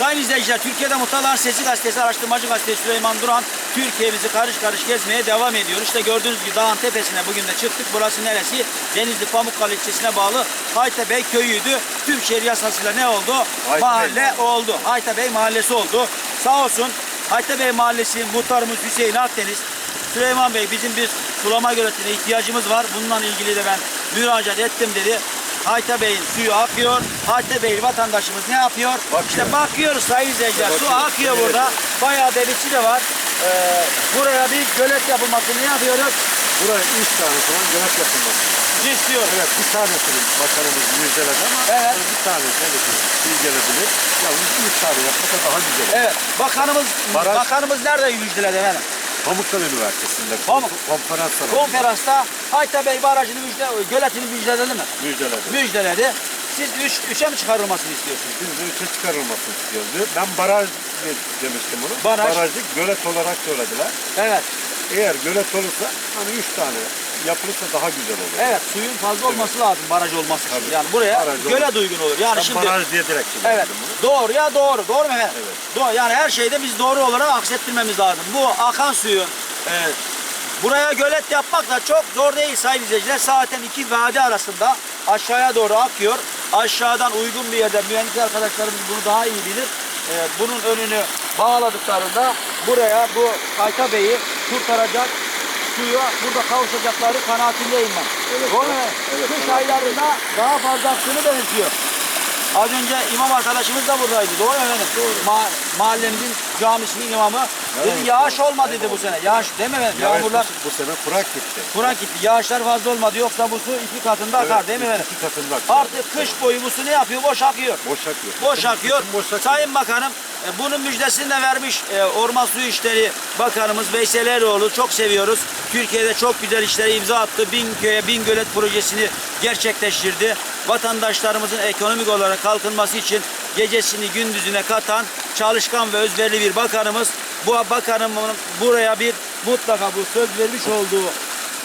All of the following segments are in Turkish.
Sayın izleyiciler, Türkiye'de Muhtarların Sesi Gazetesi, araştırmacı gazetesi Süleyman Duran, Türkiye'mizi karış karış gezmeye devam ediyor. İşte gördüğünüz gibi dağın tepesine bugün de çıktık. Burası neresi? Denizli Pamukkale ilçesine bağlı Haytabey köyüydü. Tüm şehir yasasıyla ne oldu? Haytabey Mahalle oldu. Haytabey Mahallesi oldu. Sağ olsun Haytabey Mahallesi muhtarımız Hüseyin Akdeniz, Süleyman Bey bizim bir sulama göletine ihtiyacımız var. Bununla ilgili de ben müracaat ettim dedi. Hayta Bey'in suyu akıyor. Hayta Bey vatandaşımız ne yapıyor? Bakıyor. İşte bakıyoruz sayın izleyiciler. Su akıyor Evet. burada. Bayağı debisi de var. Ee, buraya bir gölet yapılmasını yapıyoruz? Buraya üç tane falan gölet yapılması. İstiyoruz. Evet bir tanesini bakanımız müjdeledi ama Evet. bir tanesi evet iyi gelebilir. Yalnız üç tane yapmasa daha güzel. Evet. Bakanımız Baraj- bakanımız nerede müjdeledi efendim? Pamukkale Üniversitesi'nde Pamuk. konferans salonu Konferansta Hayta Bey barajını müjde, göletini müjdeledi mi? müjdeledi. Müjdeledi. Siz üç, üçe mi çıkarılmasını istiyorsunuz? Biz de üçe çıkarılmasını istiyoruz. Ben baraj demiştim bunu. Baraj. Barajı gölet olarak söylediler. Evet. Eğer gölet olursa hani üç tane yapılırsa daha güzel olur. Evet suyun fazla olması lazım baraj olması için. Tabii. Yani buraya Baraj gölet uygun olur. Yani şimdi baraj diye direkt Evet. bunu. Doğru ya doğru. Doğru mu efendim? Evet. Doğru. Yani her şeyde biz doğru olarak aksettirmemiz lazım. Bu akan suyu e, buraya gölet yapmak da çok zor değil sayın izleyiciler. Zaten iki vadi arasında aşağıya doğru akıyor. Aşağıdan uygun bir yerde mühendis arkadaşlarımız bunu daha iyi bilir. E, bunun önünü bağladıklarında buraya bu Kayta Bey'i kurtaracak suyu burada kavuşacakları kanaatindeyim ben. Evet, mu? evet, Kış evet. aylarında daha fazla aktığını belirtiyor. Az önce imam arkadaşımız da buradaydı. Doğru mu efendim? Doğru. mahallemizin camisinin imamı. Evet, dedi yağış olmadı dedi bu sene. Yağış değil mi efendim? Evet, Yağmurlar bu, bu sene kurak gitti. kurak gitti. Yağışlar fazla olmadı. Yoksa bu su iki katında akar Evet, değil mi efendim? İki katında akıyor. Artık kış boyu bu su ne yapıyor? Boş akıyor. Boş akıyor. Boş akıyor. Boş akıyor. Sayın Bakanım e, bunun müjdesini de vermiş e, Orman Su İşleri Bakanımız Veysel Eroğlu. Çok seviyoruz. Türkiye'de çok güzel işlere imza attı. Bin köye bin gölet projesini gerçekleştirdi. Vatandaşlarımızın ekonomik olarak kalkınması için gecesini gündüzüne katan çalışkan ve özverili bir bakanımız. Bu bakanımın buraya bir mutlaka bu söz vermiş olduğu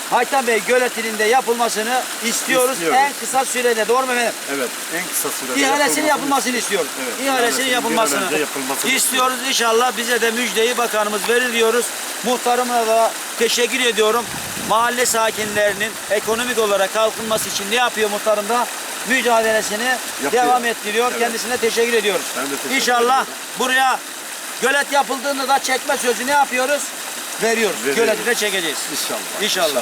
Haytan Bey göletinin de yapılmasını istiyoruz. İstiyoruz. En kısa sürede. Doğru mu efendim? Evet, en kısa sürede İhalesinin yapılmasını istiyoruz. Evet, İhalesinin yapılmasını yapılmasını istiyoruz. İnşallah bize de müjdeyi bakanımız verir diyoruz. Muhtarıma da teşekkür ediyorum. Mahalle sakinlerinin ekonomik olarak kalkınması için ne yapıyor muhtarım da? Mücadelesini Yapıyor. devam ettiriyor. Evet. Kendisine teşekkür ediyoruz. Ben de teşekkür İnşallah ediyorum. buraya gölet yapıldığında da çekme sözü ne yapıyoruz? Veriyoruz. Veriyoruz. Göleti de çekeceğiz. İnşallah. İnşallah.